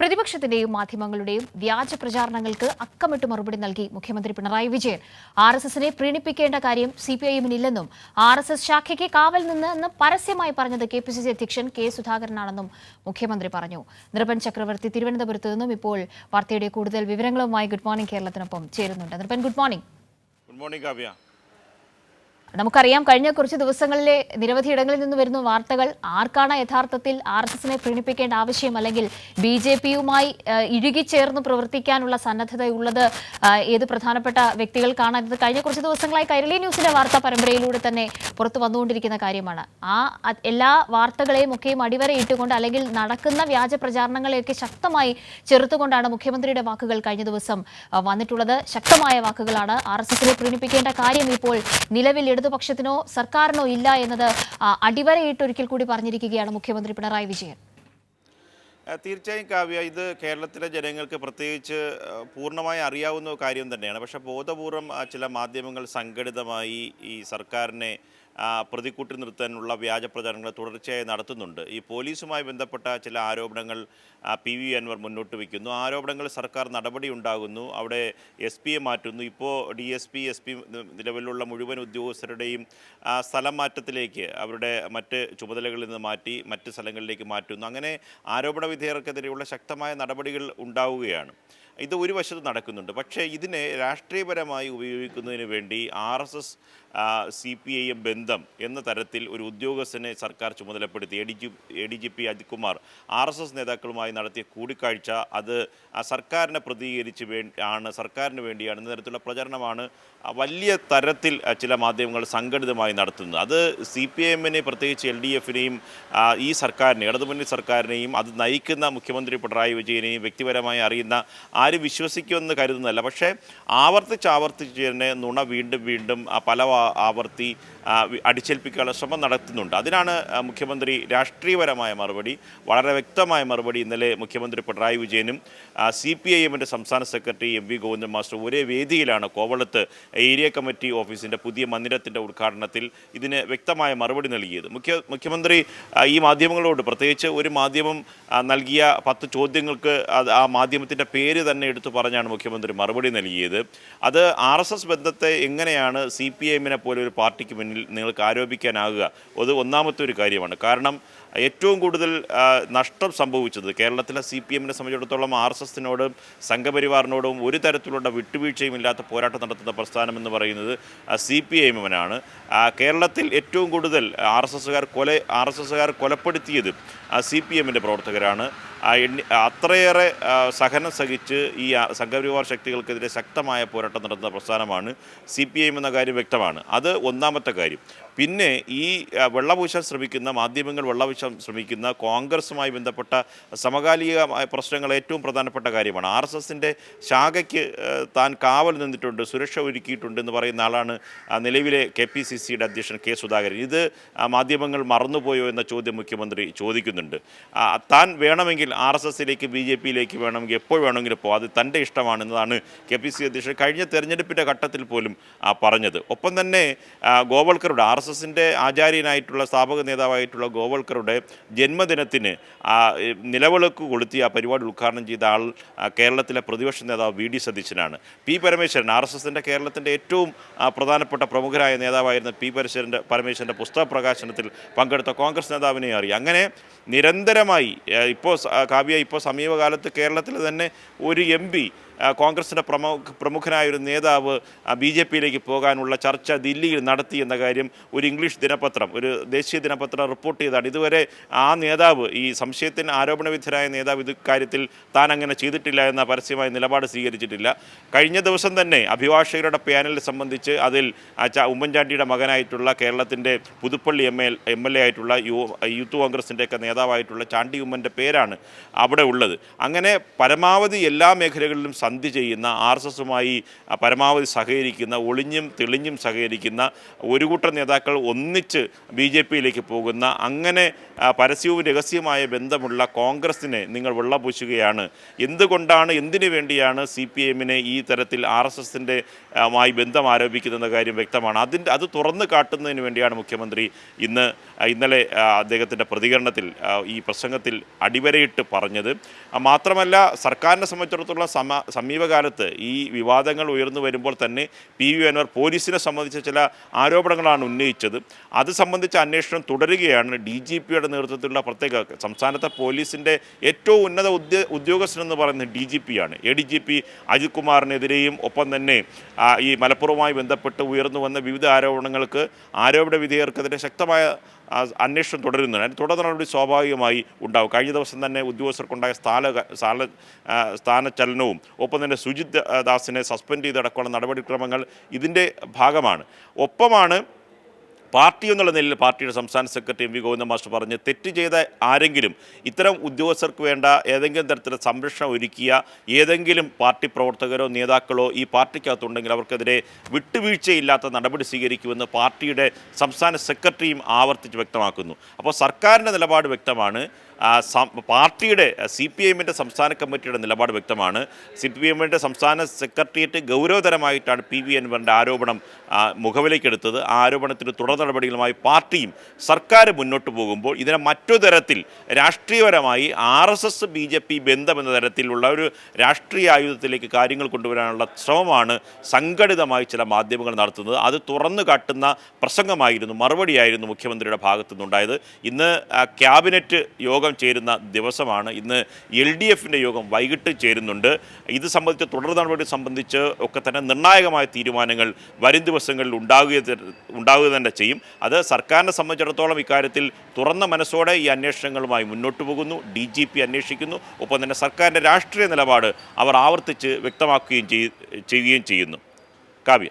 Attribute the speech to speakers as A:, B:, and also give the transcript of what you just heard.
A: പ്രതിപക്ഷത്തിന്റെയും മാധ്യമങ്ങളുടെയും വ്യാജ പ്രചാരണങ്ങൾക്ക് അക്കമിട്ട് മറുപടി നൽകി മുഖ്യമന്ത്രി പിണറായി വിജയൻ. ആർ എസ് എസിനെ പ്രീണിപ്പിക്കേണ്ട കാര്യം സി പി ഐ എമ്മിനില്ലെന്നും ആർ എസ് എസ് ശാഖയ്ക്ക് കാവൽ നിന്ന് എന്ന് പരസ്യമായി പറഞ്ഞത് കെ പി സി സി അധ്യക്ഷൻ കെ സുധാകരനാണെന്നും മുഖ്യമന്ത്രി പറഞ്ഞു. നിർഭൻ ചക്രവർത്തി തിരുവനന്തപുരത്ത് നിന്നും ഇപ്പോൾ വാർത്തയുടെ കൂടുതൽ വിവരങ്ങളുമായി ഗുഡ് മോർണിംഗ് കേരളത്തിനൊപ്പം ചേരുന്നുണ്ട്. Nirbhan good morning.
B: Good morning Kavya.
A: നമുക്കറിയാം കഴിഞ്ഞ കുറച്ച് ദിവസങ്ങളിലെ നിരവധി ഇടങ്ങളിൽ നിന്ന് വരുന്ന വാർത്തകൾ ആർക്കാണ് യഥാർത്ഥത്തിൽ ആർ എസ് എസിനെ പ്രീണിപ്പിക്കേണ്ട ആവശ്യം? അല്ലെങ്കിൽ ബി ജെ പിയുമായി ഇഴുകിച്ചേർന്ന് പ്രവർത്തിക്കാനുള്ള സന്നദ്ധതയുള്ളത് ഏത് പ്രധാനപ്പെട്ട വ്യക്തികൾക്കാണ്? ഇത് കഴിഞ്ഞ കുറച്ച് ദിവസങ്ങളായി കൈരളി ന്യൂസിന്റെ വാർത്താ പരമ്പരയിലൂടെ തന്നെ പുറത്തു വന്നുകൊണ്ടിരിക്കുന്ന കാര്യമാണ്. ആ എല്ലാ വാർത്തകളെയും ഒക്കെയും അടിവരയിട്ടുകൊണ്ട് അല്ലെങ്കിൽ നടക്കുന്ന വ്യാജ പ്രചാരണങ്ങളെയൊക്കെ ശക്തമായി ചെറുത്തുകൊണ്ടാണ് മുഖ്യമന്ത്രിയുടെ വാക്കുകൾ കഴിഞ്ഞ ദിവസം വന്നിട്ടുള്ളത്. ശക്തമായ വാക്കുകളാണ് ആർ എസ് എസിനെ പ്രീണിപ്പിക്കേണ്ട കാര്യം ഇപ്പോൾ നിലവിൽ ഇടതുപക്ഷത്തിനോ സർക്കാരിനോ ഇല്ല എന്നത് ആ, അടിവരയിട്ട് ഒരിക്കൽ കൂടി പറഞ്ഞിരിക്കുകയാണ് മുഖ്യമന്ത്രി പിണറായി വിജയൻ.
B: തീർച്ചയായും കാവ്യ ഇത് കേരളത്തിലെ ജനങ്ങൾക്ക് പ്രത്യേകിച്ച് പൂർണമായി അറിയാവുന്ന കാര്യം തന്നെയാണ്. പക്ഷേ ബോധപൂർവം ചില മാധ്യമങ്ങൾ സംഘടിതമായി ഈ സർക്കാരിനെ പ്രതിക്കൂട്ടി നിർത്താനുള്ള വ്യാജ പ്രചാരണങ്ങൾ തുടർച്ചയായി നടത്തുന്നുണ്ട്. ഈ പോലീസുമായി ബന്ധപ്പെട്ട ചില ആരോപണങ്ങൾ പി വി അൻവർ മുന്നോട്ട് വയ്ക്കുന്നു. ആരോപണങ്ങൾ സർക്കാർ നടപടി ഉണ്ടാകുന്നു. അവിടെ എസ് പിയെ മാറ്റുന്നു. ഇപ്പോൾ D S P S P നിലവിലുള്ള മുഴുവൻ ഉദ്യോഗസ്ഥരുടെയും സ്ഥലം മാറ്റത്തിലേക്ക് അവരുടെ മറ്റ് ചുമതലകളിൽ നിന്ന് മാറ്റി മറ്റ് സ്ഥലങ്ങളിലേക്ക് മാറ്റുന്നു. അങ്ങനെ ആരോപണ വിധേയർക്കെതിരെയുള്ള ശക്തമായ നടപടികൾ ഉണ്ടാവുകയാണ്. ഇത് ഒരു വശത്ത് നടക്കുന്നുണ്ട്. പക്ഷേ ഇതിനെ രാഷ്ട്രീയപരമായി ഉപയോഗിക്കുന്നതിന് വേണ്ടി R S S C P I M ബന്ധം എന്ന തരത്തിൽ ഒരു ഉദ്യോഗസ്ഥനെ സർക്കാർ ചുമതലപ്പെടുത്തി. A D G A D G P Ajith Kumar R S S നേതാക്കളുമായി നടത്തിയ കൂടിക്കാഴ്ച അത് സർക്കാരിനെ പ്രതികരിച്ച് വേ ആണ് സർക്കാരിന് വേണ്ടിയാണ് എന്ന തരത്തിലുള്ള പ്രചരണമാണ് വലിയ തരത്തിൽ ചില മാധ്യമങ്ങൾ സംഘടിതമായി നടത്തുന്നത്. അത് സി പി എമ്മിനെ പ്രത്യേകിച്ച് എൽ ഡി എഫിനെയും ഈ സർക്കാരിനെ ഇടതുമുന്നണി സർക്കാരിനെയും അത് നയിക്കുന്ന മുഖ്യമന്ത്രി പിണറായി വിജയനെയും വ്യക്തിപരമായി അറിയുന്ന ആരും വിശ്വസിക്കുമെന്ന് കരുതുന്നതല്ല. പക്ഷേ ആവർത്തിച്ച് ആവർത്തിച്ച് തന്നെ നുണ വീണ്ടും വീണ്ടും പല ആവർത്തി അടിച്ചേൽപ്പിക്കാനുള്ള ശ്രമം നടത്തുന്നുണ്ട്. അതിനാണ് മുഖ്യമന്ത്രി രാഷ്ട്രീയപരമായ മറുപടി വളരെ വ്യക്തമായ മറുപടി ഇന്നലെ മുഖ്യമന്ത്രി പിണറായി വിജയനും സി പി ഐ എമ്മിന്റെ സംസ്ഥാന secretary M V Govindan master ഒരേ വേദിയിലാണ് കോവളത്ത് ഏരിയ കമ്മിറ്റി ഓഫീസിന്റെ പുതിയ മന്ദിരത്തിന്റെ ഉദ്ഘാടനത്തിൽ ഇതിന് വ്യക്തമായ മറുപടി നൽകിയത്. മുഖ്യ മുഖ്യമന്ത്രി ഈ മാധ്യമങ്ങളോട് പ്രത്യേകിച്ച് ഒരു മാധ്യമം നൽകിയ പത്ത് ചോദ്യങ്ങൾക്ക് ആ മാധ്യമത്തിന്റെ പേര് തന്നെ എടുത്തു പറഞ്ഞാണ് മുഖ്യമന്ത്രി മറുപടി നൽകിയത്. അത് ആർ ബന്ധത്തെ എങ്ങനെയാണ് സി പി ഐ എമ്മിനെ പോലെ ഒരു പാർട്ടിക്ക് മുന്നിൽ നിങ്ങൾക്ക് ആരോപിക്കാനാകുക. അത് ഒന്നാമത്തെ ഒരു കാര്യമാണ്. കാരണം ഏറ്റവും കൂടുതൽ നഷ്ടം സംഭവിച്ചത് കേരളത്തിലെ സി പി എമ്മിനെ സംബന്ധിച്ചിടത്തോളം ആർ എസ് എസിനോടും സംഘപരിവാറിനോടും ഒരു തരത്തിലുള്ള വിട്ടുവീഴ്ചയും ഇല്ലാത്ത പോരാട്ടം നടത്തുന്ന പ്രസ്ഥാനം എന്ന് പറയുന്നത് സി പി എമ്മിനാണ് കേരളത്തിൽ ഏറ്റവും കൂടുതൽ ആർ എസ് എസ്സുകാർ കൊല ആർ എസ് എസ്സുകാർ കൊലപ്പെടുത്തിയത് സി പി എമ്മിന്റെ പ്രവർത്തകരാണ് അത്രയേറെ സഹനം സഹിച്ച് ഈ സംഘപരിവാർ ശക്തികൾക്കെതിരെ ശക്തമായ പോരാട്ടം നടത്തുന്ന പ്രസ്ഥാനമാണ് സി പി എം എന്ന കാര്യം വ്യക്തമാണ്. അത് ഒന്നാമത്തെ കാര്യം. പിന്നെ ഈ വെള്ളപൂശാൻ ശ്രമിക്കുന്ന മാധ്യമങ്ങൾ വെള്ളപൂശാൻ ശ്രമിക്കുന്ന കോൺഗ്രസുമായി ബന്ധപ്പെട്ട സമകാലികമായ പ്രശ്നങ്ങൾ ഏറ്റവും പ്രധാനപ്പെട്ട കാര്യമാണ്. ആർ എസ് എസിന്റെ ശാഖയ്ക്ക് താൻ കാവൽ നിന്നിട്ടുണ്ട് സുരക്ഷ ഒരുക്കിയിട്ടുണ്ട് എന്ന് പറയുന്ന ആളാണ് നിലവിലെ കെ പി സി സിയുടെ അധ്യക്ഷൻ കെ സുധാകരൻ. ഇത് മാധ്യമങ്ങൾ മറന്നുപോയോ എന്ന ചോദ്യം മുഖ്യമന്ത്രി ചോദിക്കുന്നുണ്ട്. താൻ വേണമെങ്കിൽ ആർ എസ് എസിലേക്ക് ബി ജെ പിയിലേക്ക് വേണമെങ്കിൽ എപ്പോൾ വേണമെങ്കിലും പോകും അത് തന്റെ ഇഷ്ടമാണെന്നതാണ് കെ പി സി അധ്യക്ഷൻ കഴിഞ്ഞ തെരഞ്ഞെടുപ്പിന്റെ ഘട്ടത്തിൽ പോലും പറഞ്ഞത്. ഒപ്പം തന്നെ ഗോവൾക്കറുടെ ആർ എസ് എസിന്റെ ആചാര്യനായിട്ടുള്ള സ്ഥാപക നേതാവായിട്ടുള്ള ഗോവൾക്കറുടെ ജന്മദിനത്തിന് നിലവിളക്ക് കൊളുത്തി ആ പരിപാടി ഉദ്ഘാടനം ചെയ്ത ആൾ കേരളത്തിലെ പ്രതിപക്ഷ നേതാവ് വി ഡി സതീശനാണ്. പി പരമേശ്വരൻ ആർ എസ് എസിന്റെ കേരളത്തിന്റെ ഏറ്റവും പ്രധാനപ്പെട്ട പ്രമുഖരായ നേതാവായിരുന്ന പി പരമേശ്വരന്റെ പരമേശ്വരന്റെ പുസ്തക പ്രകാശനത്തിൽ പങ്കെടുത്ത കോൺഗ്രസ് നേതാവിനെ അറിയാം. അങ്ങനെ നിരന്തരമായി ഇപ്പോൾ കാവ്യ ഇപ്പോൾ സമീപകാലത്ത് കേരളത്തിൽ തന്നെ ഒരു എം കോൺഗ്രസിന്റെ പ്രമുഖ പ്രമുഖനായ ഒരു നേതാവ് ബി ജെ പിയിലേക്ക് പോകാനുള്ള ചർച്ച ദില്ലിയിൽ നടത്തി എന്ന കാര്യം ഒരു ഇംഗ്ലീഷ് ദിനപത്രം ഒരു ദേശീയ ദിനപത്രം റിപ്പോർട്ട് ചെയ്താണ്. ഇതുവരെ ആ നേതാവ് ഈ സംശയത്തിന് ആരോപണവിധരായ നേതാവ് ഇത് കാര്യത്തിൽ താൻ അങ്ങനെ ചെയ്തിട്ടില്ല എന്ന പരസ്യമായ നിലപാട് സ്വീകരിച്ചിട്ടില്ല. കഴിഞ്ഞ ദിവസം തന്നെ അഭിഭാഷകരുടെ പാനലിനെ സംബന്ധിച്ച് അതിൽ ഉമ്മൻചാണ്ടിയുടെ മകനായിട്ടുള്ള കേരളത്തിന്റെ Puthuppally M L M L A ആയിട്ടുള്ള യു യൂത്ത് കോൺഗ്രസിന്റെയൊക്കെ നേതാവായിട്ടുള്ള ചാണ്ടി ഉമ്മന്റെ പേരാണ് അവിടെ ഉള്ളത്. അങ്ങനെ പരമാവധി എല്ലാ മേഖലകളിലും സന്ധി ചെയ്യുന്ന ആർ എസ് എസുമായി പരമാവധി സഹകരിക്കുന്ന ഒളിഞ്ഞും തെളിഞ്ഞും സഹകരിക്കുന്ന ഒരു കൂട്ടം നേതാക്കൾ ഒന്നിച്ച് ബി ജെ പിയിലേക്ക് പോകുന്ന അങ്ങനെ പരസ്യവും രഹസ്യമായ ബന്ധമുള്ള കോൺഗ്രസിനെ നിങ്ങൾ വെള്ളപൂശുകയാണ്. എന്തുകൊണ്ടാണ് എന്തിനു വേണ്ടിയാണ് സി പി എമ്മിനെ ഈ തരത്തിൽ ആർ എസ് എസിന്റെ മായി ബന്ധം ആരോപിക്കുന്നതെന്ന കാര്യം വ്യക്തമാണ്. അതിന്റെ അത് തുറന്നു കാട്ടുന്നതിന് വേണ്ടിയാണ് മുഖ്യമന്ത്രി ഇന്ന് ഇന്നലെ അദ്ദേഹത്തിന്റെ പ്രതികരണത്തിൽ ഈ പ്രസംഗത്തിൽ അടിവരയിട്ട് പറഞ്ഞത്. മാത്രമല്ല സർക്കാരിനെ സംബന്ധിച്ചിടത്തോളം സമ സമീപകാലത്ത് ഈ വിവാദങ്ങൾ ഉയർന്നു വരുമ്പോൾ തന്നെ പി വി അൻവർ പോലീസിനെ സംബന്ധിച്ച ചില ആരോപണങ്ങളാണ് ഉന്നയിച്ചത്. അത് സംബന്ധിച്ച അന്വേഷണം തുടരുകയാണ്. ഡി ജി പിയുടെ നേതൃത്വത്തിലുള്ള പ്രത്യേക സംസ്ഥാനത്തെ പോലീസിന്റെ ഏറ്റവും ഉന്നത ഉദ്യോ ഉദ്യോഗസ്ഥനെന്ന് പറയുന്നത് ഡി ജി പി ആണ്. A D G P Ajith കുമാറിനെതിരെയും ഒപ്പം തന്നെ ഈ മലപ്പുറവുമായി ബന്ധപ്പെട്ട് ഉയർന്നു വന്ന വിവിധ ആരോപണങ്ങൾക്ക് ആരോപണ വിധേയർക്കെതിരെ ശക്തമായ അന്വേഷണം തുടരുന്നുണ്ട് അതിന് തുടർ നടപടി സ്വാഭാവികമായി ഉണ്ടാവും. കഴിഞ്ഞ ദിവസം തന്നെ ഉദ്യോഗസ്ഥർക്കുണ്ടായ സ്ഥാന സ്ഥാന സ്ഥാനചലനവും ഒപ്പം തന്നെ സുജിത് ദാസിനെ സസ്പെൻഡ് ചെയ്തടക്കമുള്ള നടപടിക്രമങ്ങൾ ഇതിന്റെ ഭാഗമാണ്. ഒപ്പമാണ് പാർട്ടി എന്നുള്ള നിലയിൽ പാർട്ടിയുടെ സംസ്ഥാന secretary M V Govinda master പറഞ്ഞ് തെറ്റ് ചെയ്ത ആരെങ്കിലും ഇത്തരം ഉദ്യോഗസ്ഥർക്ക് വേണ്ട ഏതെങ്കിലും തരത്തിലുള്ള സംരക്ഷണം ഒരുക്കിയ ഏതെങ്കിലും പാർട്ടി പ്രവർത്തകരോ നേതാക്കളോ ഈ പാർട്ടിക്കകത്തുണ്ടെങ്കിൽ അവർക്കെതിരെ വിട്ടുവീഴ്ചയില്ലാത്ത നടപടി സ്വീകരിക്കുമെന്ന് പാർട്ടിയുടെ സംസ്ഥാന സെക്രട്ടറിയും ആവർത്തിച്ച് വ്യക്തമാക്കുന്നു. അപ്പോൾ സർക്കാരിന്റെ നിലപാട് വ്യക്തമാണ്. പാർട്ടിയുടെ സി പി എമ്മിന്റെ സംസ്ഥാന കമ്മിറ്റിയുടെ നിലപാട് വ്യക്തമാണ്. സി പി എമ്മിന്റെ സംസ്ഥാന സെക്രട്ടേറിയറ്റ് ഗൗരവതരമായിട്ടാണ് പി വി അൻവറിന്റെ ആരോപണം മുഖവിലേക്കെടുത്തത്. ആ ആരോപണത്തിന് തുടർ നടപടികളുമായി പാർട്ടിയും സർക്കാർ മുന്നോട്ട് പോകുമ്പോൾ ഇതിനെ മറ്റു തരത്തിൽ രാഷ്ട്രീയപരമായി R S S B J P ബന്ധമെന്ന തരത്തിലുള്ള ഒരു രാഷ്ട്രീയ ആയുധത്തിലേക്ക് കാര്യങ്ങൾ കൊണ്ടുവരാനുള്ള ശ്രമമാണ് സംഘടിതമായി ചില മാധ്യമങ്ങൾ നടത്തുന്നത്. അത് തുറന്നു കാട്ടുന്ന പ്രസംഗമായിരുന്നു മറുപടിയായിരുന്നു മുഖ്യമന്ത്രിയുടെ ഭാഗത്തു നിന്നുണ്ടായത് ഇന്ന് ക്യാബിനറ്റ് യോഗം ചേരുന്ന ദിവസമാണ്. ഇന്ന് എൽ ഡി എഫിന്റെ യോഗം വൈകിട്ട് ചേരുന്നുണ്ട്. ഇത് സംബന്ധിച്ച് തുടർ നടപടി സംബന്ധിച്ച് ഒക്കെ തന്നെ നിർണായകമായ തീരുമാനങ്ങൾ വരും ദിവസങ്ങളിൽ ഉണ്ടാകുക ഉണ്ടാകുക തന്നെ ചെയ്യും. അത് സർക്കാരിനെ സംബന്ധിച്ചിടത്തോളം ഇക്കാര്യത്തിൽ തുറന്ന മനസ്സോടെ ഈ അന്വേഷണങ്ങളുമായി മുന്നോട്ട് പോകുന്നു. ഡി ജി പി അന്വേഷിക്കുന്നു. ഒപ്പം തന്നെ സർക്കാരിന്റെ രാഷ്ട്രീയ നിലപാട് അവർ ആവർത്തിച്ച് വ്യക്തമാക്കുകയും ചെയ്യുകയും ചെയ്യുന്നു. കാവ്യ.